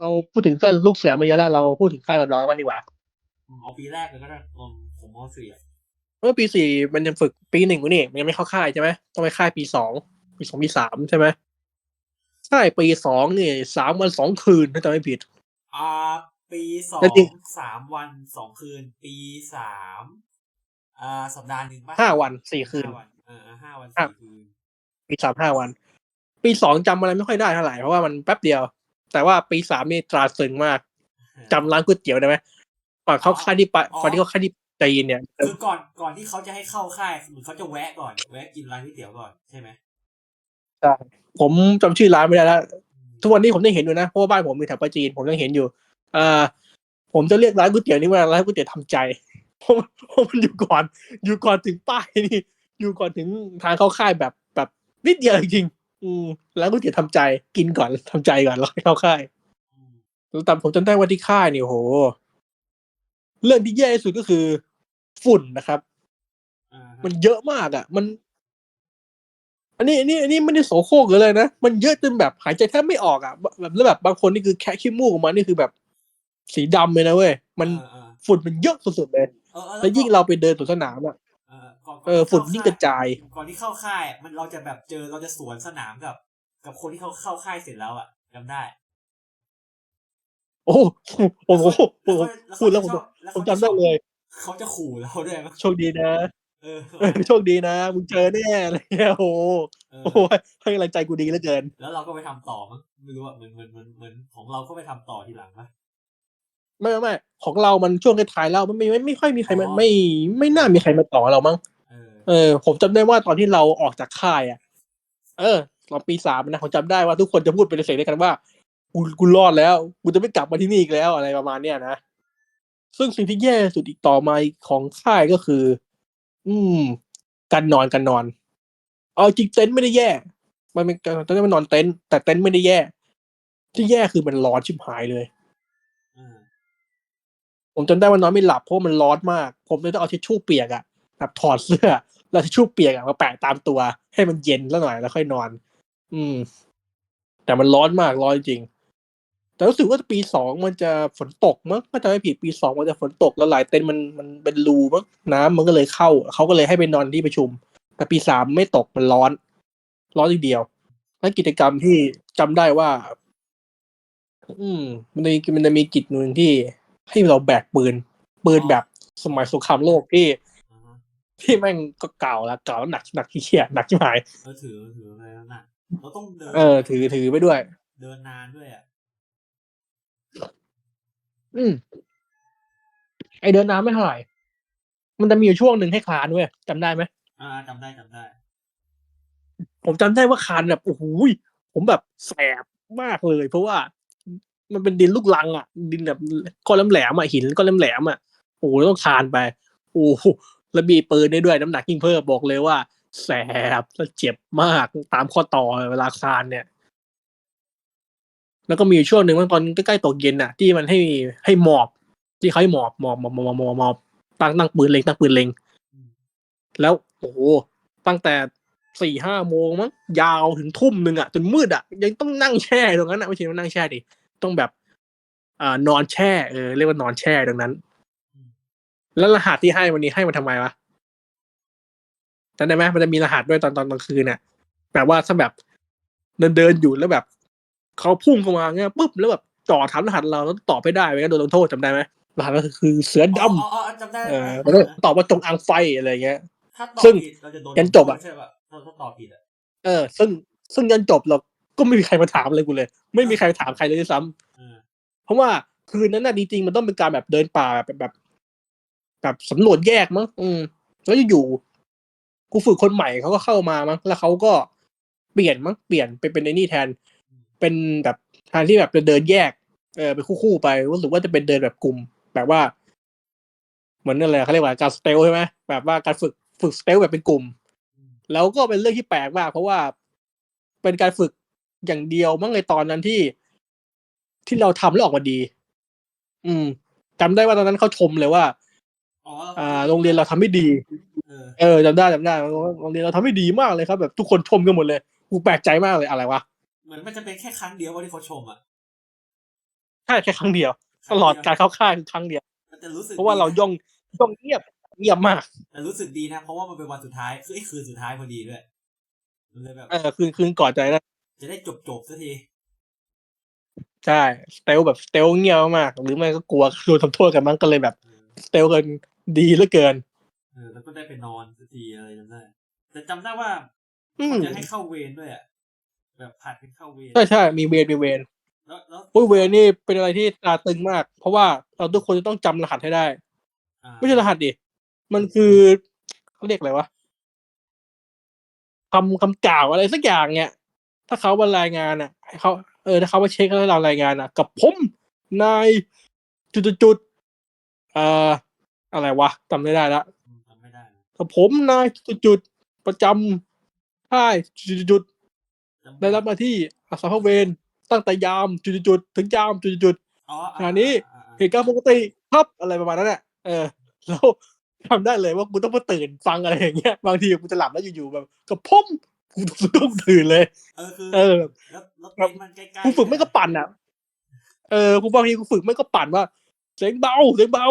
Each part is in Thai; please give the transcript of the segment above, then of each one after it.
เราพูดถึงเส้นลูกเสือมาเยอะแล้วเราพูดถึงค่ายเราน้อยมางดีกว่าอืมเอาปีแรกเลยก็ได้ผมผมมสี่อะเมื่อปีสี่มันยังฝึกปีหนึ่งอยู่นี่มันยังไม่เข้าค่ายใช่ไหมต้องไปค่ายปีสองปีสองปีสามใช่ไหมใช่ปีสองนี่สามวันสองคืนถ้าจำไม่ผิด อ่า ปีสองแล้วจริงสามวันสองคืน ปีสามอ่าสัปดาห์หนึ่งป่ะห้าวันสี่คืนห้าวันเออห้าวันครัสี่บคืนปีสามห้าวัน ปีสองจำอะไรไม่ค่อยได้เท่าไหร่เพราะว่ามันแป๊บเดียว แต่ว่าปีสามนี่ตราตรึงมากจำร้านก๋วยเตี๋ยวได้ไหมก่อนเข้าค่ายที่ปะก่อนที่เขาค่ายที่จีนเนี่ยคือก่อนก่อนที่เขาจะให้เข้าค่ายเหมือนเขาจะแวะก่อนแวะกินร้านก๋วยเตี๋ยวก่อนใช่ไหมใช่ผมจำชื่อร้านไม่ได้แล้วทุกวันนี้ผมยังเห็นอยู่นะเพราะว่าบ้านผมมีแถวปราจีนผมยังเห็นอยู่เอ่อผมจะเรียกร้านก๋วยเตี๋ยวนี้ว่าร้านก๋วยเตี๋ยวทำใจเพราะเพราะมันอยู่ก่อน อยู่ก่อนถึงป้ายนี่ อยู่ก่อนถึงทางเข้าค่ายแบบแบบนิดเดียวจริงๆ อืมร้านก๋วยเตี๋ยวทำใจกินก่อนทำใจก่อนแล้วค่อยเข้าค่ายอืมแล้วแต่ผมจำได้ว่าที่ค่ายนี่โห เรื่องที่แย่ที่สุดก็คือ ฝุ่นนะครับ อ่าฮะมันเยอะมากอะ มัน อันนี้อันนี้อันนี้ไม่ได้โสโครกเลยนะ มันเยอะจนแบบหายใจแทบไม่ออกอะ แบบแล้วแบบบางคนนี่คือแค่ขี้มูกออกมานี่คือแบบ สีดำเลยนะเว้ย มันเออเออฝุ่นมันเยอะสุดๆเลย เออเออแล้วยิ่งเราไปเดินสวนสนามอะ เออก่อนก่เออที่ฝุ่นเข้ายิ่งค่กระจาย ก่อนที่เข้าค่าย มันเราจะแบบเจอเราจะสวนสนามกับ กับคนที่เขาเข้าค่ายเสร็จแล้วอะจำได้ โอ้โหโอ้โหโอ้โหแล้วเขาพูดแล้วผมแล้วผมเขาจำได้เลยเขาจะขู่เราด้วยมั้ยโชคดีนะเออเออโชคดีนะมึงเจอแน่อะไรเงี้ยโอ้โหเออโอ้โหให้กำลังใจกูดีเหลือเกิน แล้วเราก็ไปทำต่อมั้งไม่รู้อะเหมือนเหมือนเหมือนเหมือนของเราก็ไปทำต่อทีหลังปะไม่ไม่ไม่ของเรามันช่วงท้ายๆแล้วมันไม่ไม่ไม่ค่อยมีใครมาอ๋อไม่ไม่น่ามีใครมาต่อเรามั้ง เออเออ ผมจำได้ว่าตอนที่เราออกจากค่ายอะ เออตอนปีสามนะผมจำได้ว่าทุกคนจะพูดเป็นเสียงเดียวกันว่ากูกูรอดแล้วกูจะไม่กลับมาที่นี่อีกแล้วอะไรประมาณเนี้ยนะซึ่งสิ่งที่แย่สุดอีกต่อมาของค่ายก็คือ อืม การนอนการนอน เอาจริงเต็นท์ไม่ได้แย่ มันเป็นการตอนนี้มันนอนเต็นท์แต่เต็นท์ไม่ได้แย่ ที่แย่คือมันร้อนชิบหายเลยเออผมจำได้ว่านอนไม่หลับเพราะว่ามันร้อนมาก ผมเลยต้องเอาทิชชู่เปียกอะแบบถอดเสื้อ แล้วทิชชู่เปียกอะมาแปะตามตัว ให้มันเย็นแล้วหน่อยแล้วค่อยนอน อืม แต่มันร้อนมากร้อนจริง แต่รู้สึกว่าปีสองมันจะฝนตกมั้งถ้าจำไม่ผิดปีสองมันจะฝนตกแล้วหลายเต็นท์มันมันเป็นรูมั้งน้ำมันก็เลยเข้าเขาก็เลยให้ไปนอนที่ประชุม แต่ปีสามไม่ตกมันร้อน ร้อนทีเดียวและกิจกรรมที่จำได้ว่า อืม มันจะมีมันจะมีกิจหนึ่งที่ให้เราแบกปืน ปืนแบบสมัยสงครามโลกที่ ที่แม่งก็เก่าแล้วเก่าแล้วหนักหนักที่เชี่ยหนักที่หายเออถือถืออะไรแล้วน่ะเราต้องเดินเออ ถือถือไปด้วย เดินนานด้วยอะอืมไอเดินน้ำไม่เท่าไหร่ มันจะมีอยู่ช่วงหนึ่งให้คลานเว้ยจำได้ไหมอ่าจำได้จำได้ ผมจำได้ว่าคลานแบบโอ้โหยผมแบบแสบมากเลย เพราะว่า มันเป็นดินลูกลัง อะ ดินแบบก้อนแหลมๆอะหินก้อนแหลมๆอะโอ้โหต้องคลานไป โอ้โห แล้วมีปืนได้ด้วยน้ำหนักยิ่งเพิ่มบอกเลยว่า แสบแล้วเจ็บมากตามข้อต่อเวลาคานเนี่ย แล้วก็มีช่วงหนึ่งว่าตอนใกล้ๆตกเย็นอะ ที่มันให้ให้หมอบ ที่เขาให้หมอบหมอบหมอบหมอบหมอบหมอบตั้งตั้งปืนเล็งตั้งปืนเล็ง แล้วโอ้โหตั้งแต่สี่ห้าโมงมั้งยาวถึงทุ่มหนึ่งอะจนมืดอะ ยังต้องนั่งแช่ตรงนั้นอะไม่ใช่ว่านั่งแช่ดิต้องแบบอ่านอนแช่เออเรียกว่านอนแช่ตรงนั้น แล้วรหัสที่ให้วันนี้ให้มันทำไมวะจำได้ไหมมันจะมีรหัสด้วยตอนตอนกลางคืนน่ะแบบว่าถ้าแบบเดินเดินอยู่แล้วแบบเขาพุ่งเข้ามาเงี้ยปุ๊บแล้วแบบจ่อถามรหัสเราแล้วตอบไม่ได้ไปก็โดนลงโทษจำได้ไหมรหัสก็คือเสือดำอ๋ออ๋ออ๋อจำได้เออมันก็ตอบว่าจงอางไฟอะไรเงี้ยถ้าตอบซึ่งผิดเราจะโดนยันจบอะใช่ป่ะถ้าถ้าตอบผิดอะเออ ซึ่งซึ่งยันจบเราก็ไม่มีใครมาถามเลยกูเลย ไม่มีใครถามใครเลยด้วยซ้ำเออเพราะว่าคืนนั้นน่ะจริงๆมันต้องเป็นการแบบเดินป่าแบบแบบ แบบสำรวจแยกมั้งอืมแล้วอยู่ๆกูฝึกคนใหม่เขาก็เข้ามามั้งแล้วเขาก็เปลี่ยนมั้งเปลี่ยนไปเป็นไอ้นี่แทน เป็นแบบทางที่แบบจะเดินแยก เออไปคู่ๆไปรู้สึกว่าจะเป็นเดินแบบกลุ่ม แบบว่า เหมือนนั่นแหละเขาเรียกว่าการสเตลใช่ไหมแบบว่าการฝึกฝึกสเตลแบบเป็นกลุ่ม แล้วก็เป็นเรื่องที่แปลกมากเพราะว่าเป็นการฝึกอย่างเดียวมั้งในตอนนั้นที่ที่เราทำแล้วออกมาดี อืมจำได้ว่าตอนนั้นเขาชมเลยว่า อ๋ออ่าโรงเรียนเราทำไม่ดีเออเออจำได้จำได้ว่าโรงเรียนเราทำไม่ดีมากเลยครับ แบบทุกคนชมกันหมดเลยกูแปลกใจมากเลยอะไรวะเหมือนมันจะเป็นแค่ครั้งเดียวว่าที่เขาชมอะใช่แค่ครั้งเดียว ตลอดการเข้าค่ายคือครั้งเดียวแต่รู้สึกเพราะว่าเราดีนะย่องย่องเงียบเงียบมาก แต่รู้สึกดีนะ เพราะว่ามันเป็นวันสุดท้ายคือไอ้คืนสุดท้ายพอดีด้วยมันเลยแบบเออคืนคืนก่อนใจนะจะได้จบจบๆสักทีใช่สเตลแบบสเตลเงียบมากหรือไม่ก็กลัวโดนทำโทษกันมั้งก็เลยแบบเออสเตลกัน ดีเหลือเกิน เออแล้วก็ได้ไปนอนสักทีอะไรจำได้แต่จำได้ว่าอืมเขาจะให้เข้าเวรด้วยอะแบบผัดกันเข้าเวรใช่ใช่มีเวรมีเวรแล้วแล้วอุ้ยเวรนี่เป็นอะไรที่ตราตรึงมาก เพราะว่าเราทุกคนจะต้องจำรหัสให้ได้อ่าไม่ใช่รหัสดิมันคือเขาเรียกอะไรวะคำคำกล่าวอะไรสักอย่างเนี่ยถ้าเขามารายงานอะให้เขาเออถ้าเขามาเช็คให้เรารายงานอะ กับผมนายจุดจุดจุดๆๆเอ่อ อะไรวะจำไม่ได้ละอืมจำไม่ได้นะกับผมนายจุดจุดจุดๆประจำค่ายจุดจุดจุดจำๆได้รับหน้าที่อาสาพเวรตั้งแต่ยามจุดจุดจุดๆถึงยามจุดจุดจุดๆอ๋อขณะนี้อ่าอ่าเหตุการณ์ปกติครับอะไรประมาณนั้นแหละเออแล้วทำได้เลยว่ากูต้องมาตื่นฟังอะไรอย่างเงี้ยบางทีกูจะหลับแล้วอยู่ๆแบบกับผมกูต้องตื่นเลย เออคือเออแล้วแล้วเต็นท์มันใกล้ๆกูฝึกไม่ก็ปั่นอะเออกูบางทีกูฝึกไม่ก็ปั่นว่าเสียงเบาเสียงเบา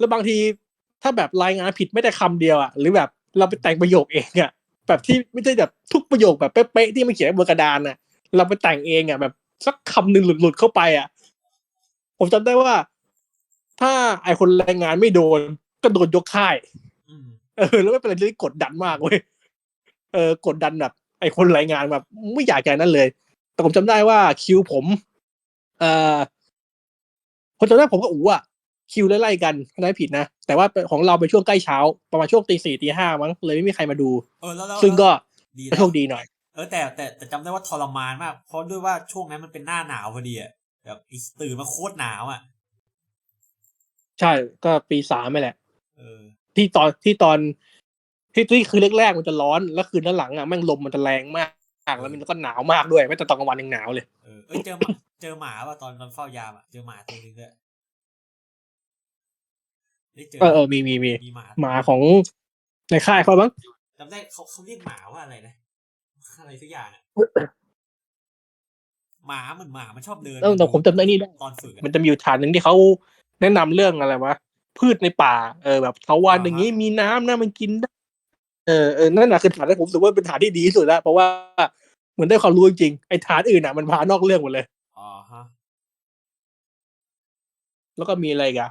แล้วบางทีถ้าแบบรายงานผิดไม่ได้คำเดียวอะหรือแบบเราไปแต่งประโยคเองอะแบบที่ไม่ใช่แบบทุกประโยคแบบเป๊ะๆที่มันเขียนบนกระดานอะ เราไปแต่งเองอะ แบบสักคำหนึ่งหลุดๆเข้าไปอะ ผมจำได้ว่า ถ้าไอคนรายงานไม่โดน ก็โดนยกค่ายเออ แล้วไม่เป็นอะไรที่กดดันมากเว้ยเออกดดันแบบไอคนรายงานแบบ ไม่อยากใจนั้นเลย แต่ผมจำได้ว่าคิวผม เอ่อผมจำได้ผมกับอู๋อะ คิวไล่ๆกันถ้าไม่ผิดนะ แต่ว่าของเราเป็นช่วงใกล้เช้า ประมาณช่วงตีสี่ตีห้ามั้งเลยไม่มีใครมาดูเออแล้วแล้วซึ่งก็ดีแล้วโชคดีหน่อยเออแต่แต่แต่จำได้ว่าทรมานมาก เพราะด้วยว่าช่วงนั้นมันเป็นหน้าหนาวพอดีอะแบบอีตื่นมาโคตรหนาวอะ ใช่ก็ปีสามไม่แหละเออที่ตอนที่ตอนที่ที่คืนแรกๆมันจะร้อน แล้วคืนด้านหลังอะแม่งลมมันจะแรงมากแล้วมันก็หนาวมากด้วยไม่แต่ตอนกลางวันยังหนาวเลยเออเอ้ยเจอหมาเจอหมาป่ะตอนตอนเฝ้ายามอะเจอหมาตัวนึงด้วย ได้เจอเออเออมีมีมีมีหมาหมาของในค่ายเขาบ้างจำได้เขาเขาเรียกหมาว่าอะไรนะอะไรสักอย่างอะหมาเหมือนหมามันชอบเดินเออแต่ผมจำได้นี่ได้ตอนฝึกอะมันจะมีอยู่ฐานหนึ่งที่เขาแนะนำเรื่องอะไรวะพืชในป่า เออแบบเขาวันอย่างนี้มีน้ำนะมันกินได้เออเออนั่นแหะคือฐานที่ผมรู้สึกว่าเป็นฐานที่ดีที่สุดแล้วเพราะว่าเหมือนได้ความรู้จริงๆไอ้ฐานอื่นอะมันพานอกเรื่องหมดเลยอ๋อฮะแล้วก็มีอะไรอีกัน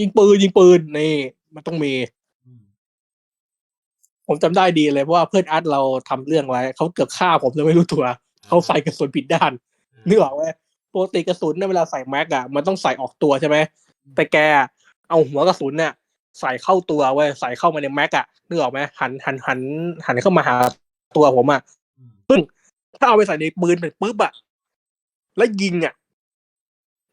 ยิงปืนยิงปืนนี่ มันต้องมีอืมผมจำได้ดีเลยเพราะว่าเพื่อนอาร์ตเราทำเรื่องไว้เขาเกือบฆ่าผมเลยไม่รู้ตัวเขาใส่กระสุนผิดด้านนึกออกไหมปกติกระสุนเนี่ยเวลาใส่แม็กอะมันต้องใส่ออกตัวใช่ไหมแต่แกเอาหัวกระสุนเนี่ยใส่เข้าตัวเว้ยใส่เข้ามาในแม็กอะนึกออกไหมหันหันหันหันเข้ามาหาตัวผมอะอืมถ้าเอาไปใส่ในปืนเสร็จปุ๊บอะแล้วยิงอะ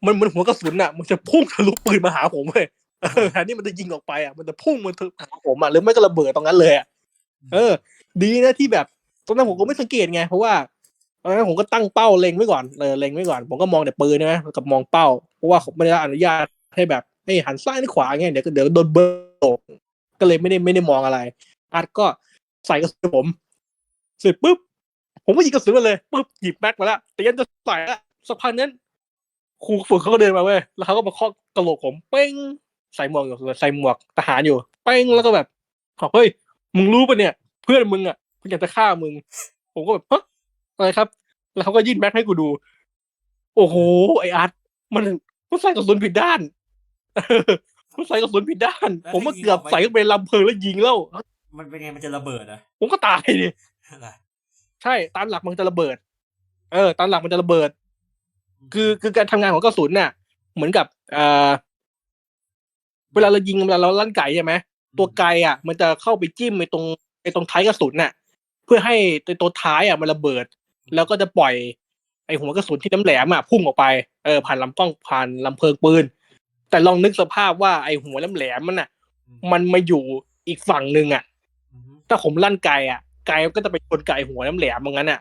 มันเหมือนหัวกระสุนอะมันจะพุ่งทะลุปืนมาหาผมเลยเออแทนที่มันจะยิงออกไปอะมันจะพุ่งมันหาผมอะหรือไม่ก็ระเบิดตรงนั้นเลยอะเออ ดีนะที่แบบตอนนั้นผมก็ไม่สังเกตไง เพราะว่าตอนนั้นผมก็ตั้งเป้าเล็งไว้ก่อนเออเล็งไว้ก่อน ผมก็มองแต่ปืนใช่ไหมกับมองเป้าเพราะว่าเขาไม่ได้อนุญาตให้แบบให้หันซ้ายหรือขวาเงี้ยเดี๋ยวก็เดี๋ยวโดนเบิร์ตกก็เลยไม่ได้ไม่ได้มองอะไรอาร์ตก็ใส่กระสุนผม เสร็จปุ๊บผมก็หยิบกระสุนมาเลยปุ๊บหยิบแม็กมาแล้วเตรียมจะใส่แล้วสักพักนั้น ครูฝึกเขาก็เดินมาเว้ยแล้วเขาก็มาเคาะกระโหลกผมเป้งใส่หมวกอยู่ใส่หมวกทหารอยู่เป้งแล้วก็แบบบอกเฮ้ยมึงรู้ปะเนี่ย เพื่อนมึงอะเพิ่งอยากจะฆ่ามึง ผมก็แบบฮะอะไรครับ แล้วเขาก็ยื่นแม็กให้กูดู โอ้โหไออาร์ตมันมันใส่กระสุนผิดด้านเออมันใส่กระสุนผิดด้าน ผมก็เกือบใส่เข้าไปในลำเพลิงแล้วยิงแล้ว มันเป็นไงมันจะระเบิดอะผมก็ตายดิอะไรใช่ตามหลักมันจะระเบิด เออตามหลักมันจะระเบิด คือคือการทำงานของกระสุนน่ะ เหมือนกับเอ่อเวลาเรายิงเวลาเราลั่นไก่ใช่ไหมตัวไกอะ มันจะเข้าไปจิ้มไอ้ตรงไอ้ตรงท้ายกระสุนน่ะ เพื่อให้ตัวตัวท้ายอะมันระเบิด แล้วก็จะปล่อยไอ้หัวกระสุนที่น้ำแหลมอะพุ่งออกไปเออผ่านลำกล้องผ่านลำเพลิงปืน แต่ลองนึกสภาพว่าไอ้หัวแหลมๆมันอะ มันมาอยู่อีกฝั่งหนึ่งอะอืมถ้าผมลั่นไกอะ ไกมันก็จะไปชนไก่หัวน้ำแหลมมันงั้นอะ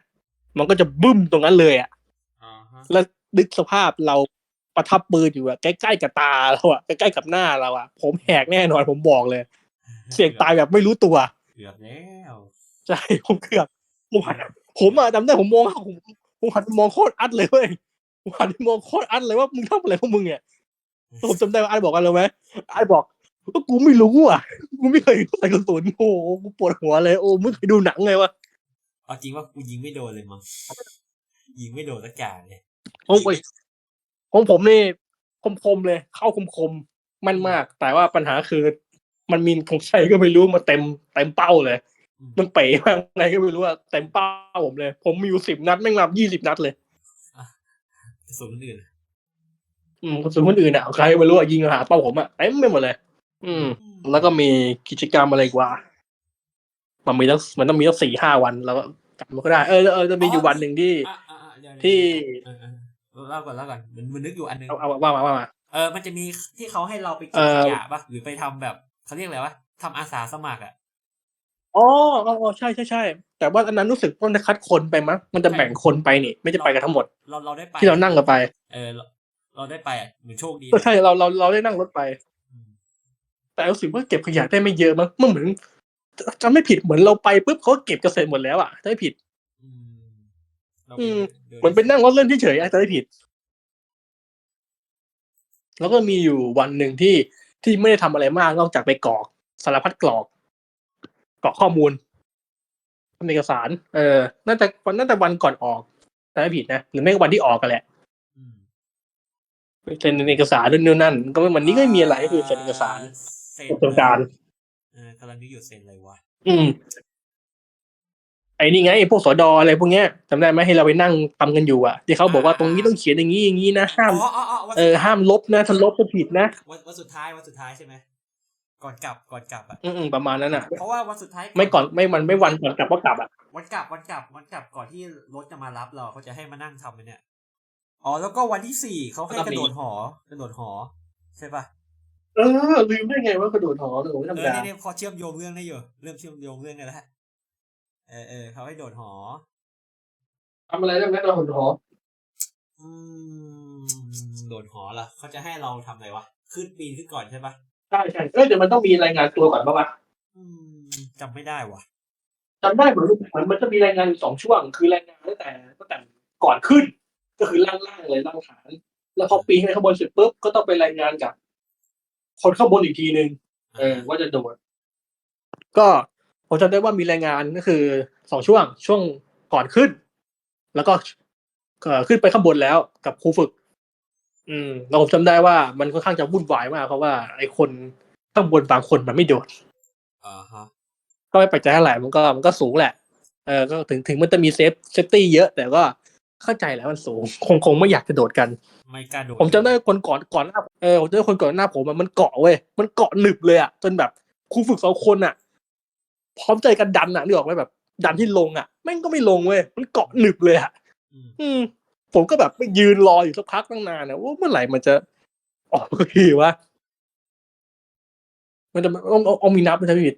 มันก็จะบึ้มตรงนั้นเลยอะอ่าฮะแล้ว นึกสภาพเราประทับปืนอยู่อะใกล้ๆกับตาเราอะใกล้ๆกับหน้าเราอะผมแหกแน่นอนผมบอกเลย เสี่ยงตายแบบไม่รู้ตัวเกือบแล้วใช่ผมเกือบผมหันผมอะจำได้ผมมองผมผมหันไปมองโคตรอัดเลยเว้ยวันนี้มองโคตรอันเลยว่ามึงทำอะไรพวกมึงเนี่ยผมจำได้ว่าอันบอกกันเลยไหมอันบอกว่ากูไม่รู้อะกูไม่เคยใส่กระสุนโอ้โหกูปวดหัวเลยโอ้ไม่เคยดูหนังไงวะเอาจริงว่ากูยิงไม่โดนเลยมั้งยิงไม่โดนสักอย่างเลย โอ้ยของผมนี่คมๆเลย เข้าคมๆมันมาก แต่ว่าปัญหาคือ มันมีของใครก็ไม่รู้มาเต็มเต็มเป้าเลยอืมมันเป๋มากไงก็ไม่รู้ว่าเต็มเป้าผมเลย ผมมีอยู่สิบนัดแม่งรับยี่สิบนัดเลยกระสุนคนอื่นอะอืมส่วนคนอื่นอะใครไม่รู้อะยิงหาเป้าผมอะเต็มไปหมดเลย อืม แล้วก็มีกิจกรรมอะไรอีกว่า มันมีตั้งมันต้องมีตั้งสี่ห้าวันแล้วก็จำไม่ค่อยได้ เออเออจะมีอยู่วันหนึ่งที่อะอะอะเดี๋ยวที่ เออเออเล่าก่อนเล่าก่อนมันมันนึกอยู่อันนึงเอาเอาว่ามาว่ามาเออมันจะมีที่เขาให้เราไปเอเก็บอขยะปะหรือไปทำแบบเขาเรียกอะไรวะทำอาสาสมัครอะอ๋ออ๋ออ๋อใช่ใช่ใช่แต่ว่าอันนั้นรู้สึกว่ามันจะคัดคนไปมั้งมันจะแบ่งคนไปนี่ ไม่จะไปกันทั้งหมด เราเราได้ไปที่เรานั่งกันไป เออ เราเราได้ไปอะเหมือนโชคดีก็ใช่เราเราเราได้นั่งรถไปอืมแต่รู้สึกว่าเก็บขยะได้ไม่เยอะมั้งมันเหมือนจะไม่ผิดเหมือนเราไปปุ๊บเขาเก็บกันเสร็จหมดแล้วอะถ้าไม่ผิดอืมเรา อืมดิเหมือนเป็นนั่งรถเล่นเฉยๆอาจจะไม่ผิด แล้วก็มีอยู่วันหนึ่งที่ที่ไม่ได้ทำอะไรมากนอกจากไปกรอกสารพัดกรอกกรอกข้อมูลทำเอกสาร เออน่าจะวันน่าจะวันก่อนออกแต่ไม่ผิดนะหรือไม่ก็วันที่ออกกันแหละอืมไปเซ็นเอกสารนู่นนี่นั่น ก็วันนี้ก็ไม่มีอะไรก็คือเซ็นเอกสารเซ็นโครงการเออกำลังนึกอยู่เซ็นอะไรวะอืม ไอ้นี่ไงไอ้พวกสอดออะไรพวกเนี้ยจำได้ไหมให้เราไปนั่งทำกันอยู่อะที่เขาบอกว่าตรงนี้ต้องเขียนอย่างนี้อย่างนี้นะห้ามอ๋ออ๋ออ๋อวันเอสุอดท้ายห้ามลบนะถ้าลบจะผิดนะวันวันสุดท้ายวันสุดท้ายใช่ไหมก่อนกลับก่อนกลับอะ อืมๆประมาณนั้นอะ เพราะว่าวันสุดท้ายไม่ก่อนไม่มันไม่วันก่อนกลับก็กลับอะวันกลับวันกลับวันกลับก่อนที่รถจะมารับเราเขาจะให้มานั่งทำไอ้เนี่ยอ๋อแล้วก็วันที่สี่เขาให้กระโดดหอกระโดดหอ ใช่ปะเออลืมได้ไงว่ากระโดดหอหนูธรรเอมอดาเนี่ยเนี่ยพอเชื่อมโยงเรื่องได้อยู่เริ่มเชื่อมโยงเรื่องกันแล้ว เออเออเขาให้โดดหอทำอะไรได้ไหมกระโดดหออืมโดดหอเหรอเขาจะให้เราทำอะไรวะ ขึ้นปีนขึ้นก่อนใช่ปะใช่ใช่เอ้ยแต่มันต้องมีรายงานตัวก่อนป่าวะอืมจำไม่ได้ว่ะจำได้เหมือนเหมือนมันจะมีรายงานอยู่สองช่วง คือรายงานตั้งแต่ตั้งแต่ก่อนขึ้น ก็คือล่างๆเลยล่างฐาน แล้วพอปีนไปข้างบนเสร็จปุ๊บก็ต้องไปรายงานกับ คนข้างบนอีกทีนึงเออว่าจะโดด ก็ ผมจำได้ว่ามีรายงานก็คือสองช่วงช่วงก่อนขึ้น แล้วก็เอ่อขึ้นไปข้างบนแล้วกับครูฝึก อืมแล้วผมจำได้ว่ามันค่อนข้างจะวุ่นวายมาก เพราะว่าไอ้คนข้างบนบางคนมันไม่โดดอ่าฮะก็ไม่ปัจจัยเท่าไหร่มันก็มันก็สูงแหละ เออก็ถึงถึงมันจะมีเซฟเซฟตี้เยอะ แต่ก็เข้าใจแหล้วมันสูง คงคงไม่อยากจะโดดกัน ไม่กล้าโดด ผมจำได้คนก่อนก่อนหน้าเออผมจำได้คนก่อนหน้าผมอะมันเกาะเว้ยมันเกาะหนึบเลยอะจนแบบครูฝึกสองคนอะ พร้อมใจกันดันอะนึกออกไหมแบบ ดันที่ลงอะแม่งก็ไม่ลงเว้ยมันเกาะหนึบเลยอะอืมอืม ผมก็แบบไปยืนรออยู่สักพักตั้งนานนะว่าเมื่อไหร่มันจะออกทีวะมันจะต้องเอาเอามีนับมันจะผิด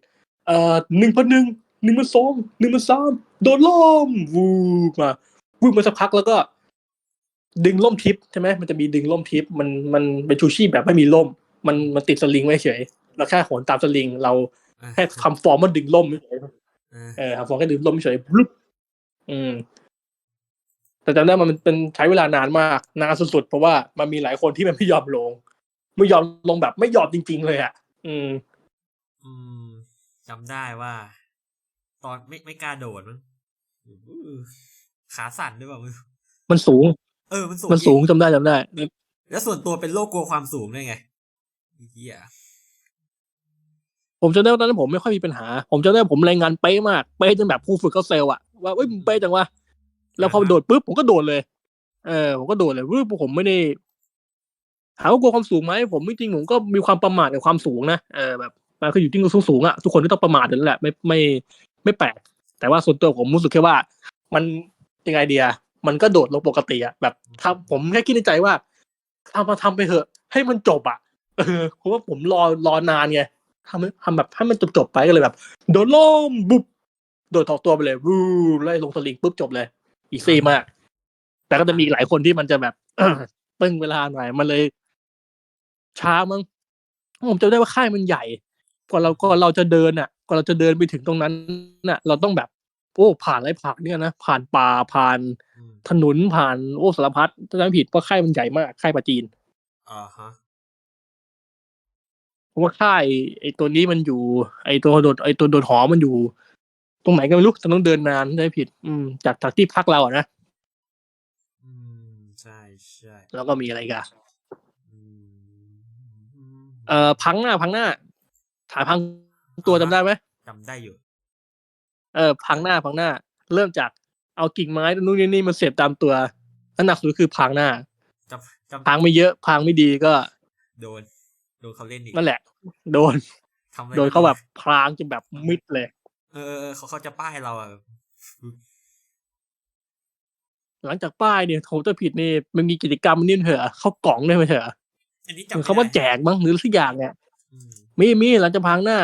เอ่อหนึ่งพันหนึ่งหนึ่งพันสองหนึ่งพันสามโดนล่มวูบมาวูบมาสักพักแล้วก็ ดึงล่มทิปใช่ไหมมันจะมีดึงล่มทิป มันมันเป็นชูชีพแบบไม่มีล่ม มันมันติดสลิงไว้เฉย แล้วแค่โหนตามสลิงเราอะ แค่ทำฟอร์มว่าดึงล่มเฉยอ่าเออครับฟองแค่ดื่มลมเฉยบลุบอืม แต่จำได้มันเป็นใช้เวลานานมาก นานสุดๆ เพราะว่ามันมีหลายคนที่มันไม่ยอมลง ไม่ยอมลงแบบไม่ยอมจริง ๆ เลยอะ อืม อืมจำได้ว่า ตอนไม่ไม่กล้าโดดมั้งอื้อขาสั่นด้วยเปล่ามึงมันสูง เออ มันสูง มันสูงจริจำได้จำได้ แล้วส่วนตัวเป็นโรคกลัวความสูงด้วยไงไอ้เหี้ย ผมจำได้ว่าตอนนั้นผมไม่ค่อยมีปัญหา ผมจำได้ว่าผมรายงานเป๊ะมาก เป๊ะจนแบบผู้ฝึกเขาเซลล์อะว่าเอ้ยเป๊ะจังวะแล้วพอโดดปุ๊บผมก็โดดเลย เออ ผมก็โดดเลยปุ๊บผมไม่ได้ถามว่ากลัวความสูงไหมผมไม่จริงผมก็มีความประมาทกับความสูงนะเออแบบมันคืออยู่ที่สูงสูงอะทุกคนก็ต้องประมาทนั่นแหละไม่ไม่ไม่แปลกแต่ว่าส่วนตัวผมรู้สึกแค่ว่า มันยังไงเดียมันก็โดดลงปกติอะแบบถ้าผมแค่คิดในใจว่าทำมาทำไปเถอะ ให้มันจบอะเออเพราะว่าผมรอรอนานไง ทำทำแบบให้มันจบจบๆไปก็เลยแบบ โดนล่มบุบโดดถอกตัวไปเลยวูไล่ลงสลิงปุ๊บจบเลย อีซี่มาก แต่ก็จะมีอีกหลายคนที่มันจะแบบตึงเวลาหน่อยมันเลย ช้ามั้งผมจำได้ว่าค่ายมันใหญ่กว่าเราก็เราจะเดินอะกว่าเราจะเดินไปถึงตรงนั้นน่ะ เราต้องแบบ โอ้ผ่านอะไรผ่านเนี่ยนะผ่านป่าผ่านอืมถนนผ่านโอ้สารพัดถ้าจำไม่ผิดเพราะค่ายมันใหญ่มากค่ายปลาจีนอ่าฮะ เพราะว่าค่ายไอ้ตัวนี้มันอยู่ ไอ้ตัวโดดไอ้ตัวโดดหอมันอยู่ ตรงไหนก็ไม่รู้แต่ต้องเดินนานได้ผิด อืมจากจากที่พักเราอะนะอืมใช่ใช่แล้วก็มีอะไรอีกันอืมเอ่อพังหน้าพังหน้าถ่ายพังตัวจำได้ไหมจำได้อยู่ เออ พังหน้าพังหน้า เริ่มจากเอากิ่งไม้นู่นนี่นี่มาเสียบตามตัวน้ำหนักสุดคือพังหน้าจำจำพังไม่เยอะพังไม่ดีก็ โดนโด นเขาเล่นอีกนั่นแหละ โดนทำอะไรโดนเขาแบบพรางจนแบบมิดเลยเออเออเออเขาเขาจะป้ายเราอะหลังจากป้ายเนี่ยโทจะผิดนี่มันมีกิจกรรมนี่เหรอเข้ากล่องได้ไหมเหรออันนี้เหจำมือนไม่เขามาได้แจกบ้างหรือสักอย่างเนี่ยอืมมีมีหลังจากพังหน้า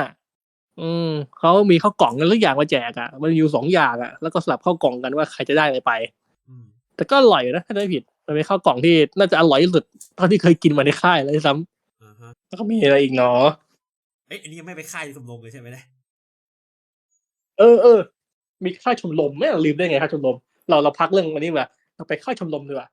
อืมเขามีข้าวกล่องกันสักอย่างมาแจกอะ มันอยู่สองอย่างอะ แล้วก็สลับข้าวกล่องกันว่าใครจะได้อะไรไปอืมแต่ก็อร่อยนะถ้าได้ผิดมันเป็นข้าวกล่องที่น่าจะอร่อยที่สุดเท่าที่เคยกินมาในค่ายเลยซ้อ่าฮะำ แล้วก็มีอะไรอีกเนาะเอ้ยอันนี้ยังไม่ไปค่ายสมรมเลยใช่ไหมเนี่ยเออเออมีค่ายชมรมไม่ลืมได้ไงค่ายชมรมเราเราพักเรื่องอันนี้ว่ะเราไปค่ายชมรมดีกว่า